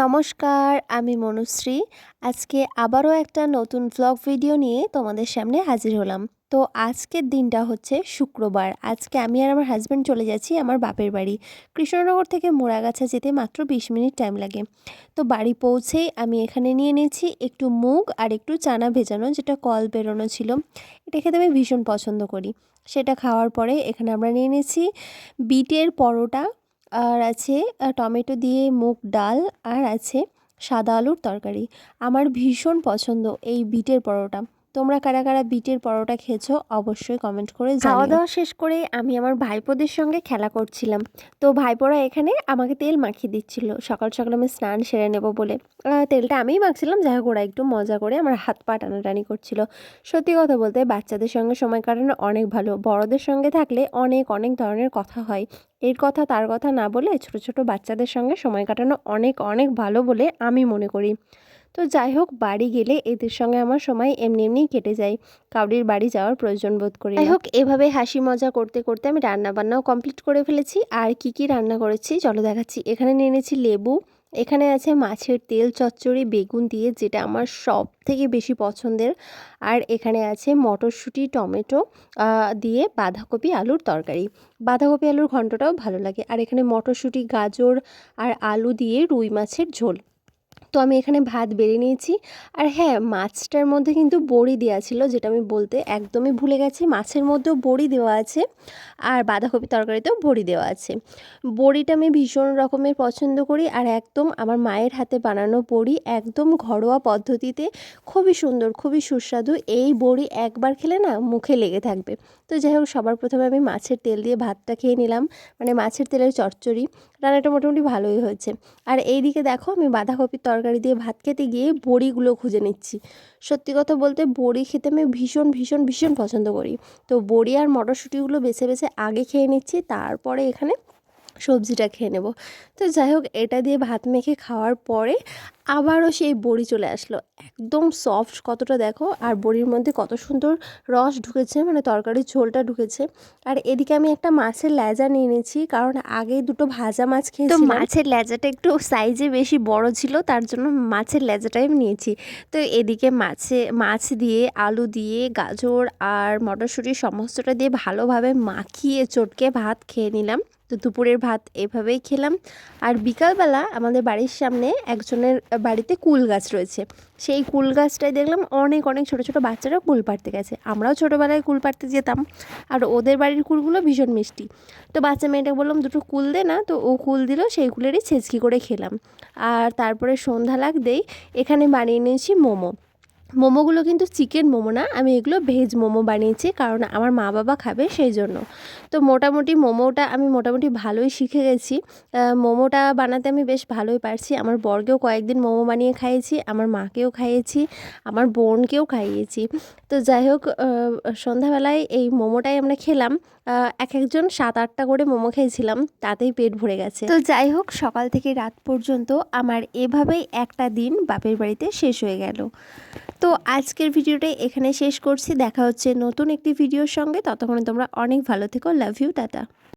নমস্কার, আমি মনুশ্রী। আজকে আবারও একটা নতুন ভ্লগ ভিডিও নিয়ে তোমাদের সামনে হাজির হলাম। তো আজকের দিনটা হচ্ছে শুক্রবার। আজকে আমি আর আমার হাজব্যান্ড চলে যাচ্ছি আমার বাপের বাড়ি। কৃষ্ণনগর থেকে মোড়াগাছা যেতে মাত্র বিশ মিনিট টাইম লাগে। তো বাড়ি পৌঁছেই আমি এখানে নিয়ে নিয়েছি একটু মুগ আর একটু চানা ভেজানো, যেটা কল বেরোনো ছিল। এটা খেতে আমি ভীষণ পছন্দ করি। সেটা খাওয়ার পরে এখানে আমরা নিয়ে নিয়েছি বিটের পরোটা আর আছে টমেটো দিয়ে মুগ ডাল, আর আছে সাদা আলুর তরকারি। আমার ভীষণ পছন্দ এই বিটের পরোটা। তোমরা কারা কারা বিটের পরোটা খেয়েছো অবশ্যই কমেন্ট করে খাওয়া দাওয়া শেষ করে আমি আমার ভাইপোদের সঙ্গে খেলা করছিলাম। তো ভাইপোরা এখানে আমাকে তেল মাখিয়ে দিচ্ছিল। সকাল সকাল আমি স্নান সেরে নেব বলে। তেলটা আমিই মাখছিলাম। যাই হোক, ওরা একটু মজা করে আমার হাত পা টানাটানি করছিল। সত্যি কথা বলতে বাচ্চাদের সঙ্গে সময় কাটানো অনেক ভালো। বড়দের সঙ্গে থাকলে অনেক অনেক ধরনের কথা হয়। এর কথা, তার কথা না বলে ছোট ছোট বাচ্চাদের সঙ্গে সময় কাটানো অনেক অনেক ভালো বলে আমি মনে করি। তো যাই হোক, বাড়ি গেলে এদের সঙ্গে আমার সময় এমনি এমনিই কেটে যায়। কাউরির বাড়ি যাওয়ার প্রয়োজন বোধ করি যাই হোক, এভাবে হাসি মজা করতে করতে আমি রান্না বান্নাও কমপ্লিট করে ফেলেছি। আর কি কি রান্না করেছি, চলো দেখাচ্ছি। এখানে নিয়ে এনেছি লেবু, এখানে আছে মাছের তেল, চচ্চড়ি, বেগুন দিয়ে, যেটা আমার সব থেকে বেশি পছন্দের। আর এখানে আছে মটরশুঁটি, টমেটো দিয়ে বাঁধাকপি, আলুর তরকারি। বাঁধাকপি, আলুর ঘন্টটাও ভালো লাগে। আর এখানে মটরশুঁটি, গাজর, আর আলু দিয়ে রুই মাছের ঝোল। তো আমি এখানে ভাত বেড়ে নিয়েছি। আর হ্যাঁ মাছটার মধ্যে কিন্তু বড়ি দেওয়া ছিল, যেটা আমি বলতে একদমই ভুলে গেছি। মাছের মধ্যেও বড়ি দেওয়া আছে আর বাঁধাকপি তরকারিতেও বড়ি দেওয়া আছে। বড়িটা আমি ভীষণ রকমের পছন্দ করি আর একদম আমার মায়ের হাতে বানানো বড়ি একদম ঘরোয়া পদ্ধতিতে খুবই সুন্দর, খুবই সুস্বাদু। এই বড়ি একবার খেলে না মুখে লেগে থাকবে। তো যাই হোক, সবার প্রথমে আমি মাছের তেল দিয়ে ভাতটা খেয়ে নিলাম। মানে মাছের তেলের চচ্চড়ি। রান্নাটা মোটামুটি ভালোই হয়েছে। আর এই দিকে দেখো আমি বাঁধাকপির তরকারি দিয়ে ভাত খেতে গিয়ে বড়িগুলো খুঁজে নিচ্ছি। সত্যি কথা বলতে বড়ি খেতে আমি ভীষণ ভীষণ ভীষণ পছন্দ করি। তো বড়ি আর মটরশুঁটিগুলো বেছে বেছে আগে খেয়ে নিচ্ছি, তারপরে এখানে সবজিটা খেয়ে নেব। তো যাই হোক এটা দিয়ে ভাত মেখে খাওয়ার পরে আবারও সেই বড়ি চলে আসলো। একদম সফট কতটা দেখো আর বড়ির মধ্যে কত সুন্দর রস ঢুকেছে মানে তরকারির ঝোলটা ঢুকেছে। আর এদিকে আমি একটা মাছের লেজা নিয়ে নিয়েছি কারণ আগেই দুটো ভাজা মাছ খেয়েছি তো মাছের লেজাটা একটু সাইজে বেশি বড় ছিল তার জন্য মাছের লেজাটাই আমি নিয়েছি। তো এদিকে মাছে মাছ দিয়ে আলু দিয়ে গাজর আর মটরশুঁটি সমস্তটা দিয়ে ভালোভাবে মাখিয়ে চটকে ভাত খেয়ে নিলাম। তো দুপুরের ভাত এভাবেই খেলাম। আর বিকালবেলা আমাদের বাড়ির সামনে একজনের বাড়িতে কুল গাছ রয়েছে। সেই কুল গাছটাই দেখলাম অনেক অনেক ছোট ছোট বাচ্চারা কুল পাড়তে গেছে। আমরাও ছোটোবেলায় কুল পাড়তে যেতাম। আর ওদের বাড়ির কুলগুলো ভীষণ মিষ্টি। তো বাচ্চা মেয়েটাকে বললাম, দুটো কুল দে না। তো ও কুল দিল সেই কুলেরই ছেঁচকি করে খেলাম। আর তারপরে সন্ধ্যা লাগতেই এখানে বানিয়ে নিয়েছি মোমো। মোমোগুলো কিন্তু চিকেন মোমো না, আমি এগুলো ভেজ মোমো বানিয়েছি কারণ আমার মা বাবা খাবে সেই জন্য। তো মোটামুটি মোমোটা আমি মোটামুটি ভালোই শিখে গেছি। মোমোটা বানাতে আমি বেশ ভালোই পারছি। আমার বরকেও কয়েকদিন মোমো বানিয়ে খাইয়েছি, আমার মাকেও খাইয়েছি, আমার বোনকেও খাইয়েছি। তো যাই হোক সন্ধ্যাবেলায় এই মোমোটাই আমরা খেলাম। এক একজন সাত আটটা করে মোমো খেয়েছিলাম, তাতেই পেট ভরে গেছে। তো যাই হোক, সকাল থেকে রাত পর্যন্ত আমার এভাবেই একটা দিন বাপের বাড়িতে শেষ হয়ে গেল। তো আজকের ভিডিওটা এখানে শেষ করছি। দেখা হচ্ছে নতুন একটি ভিডিওর সঙ্গে। ততক্ষণে তোমরা অনেক ভালো থেকো। Love you tata.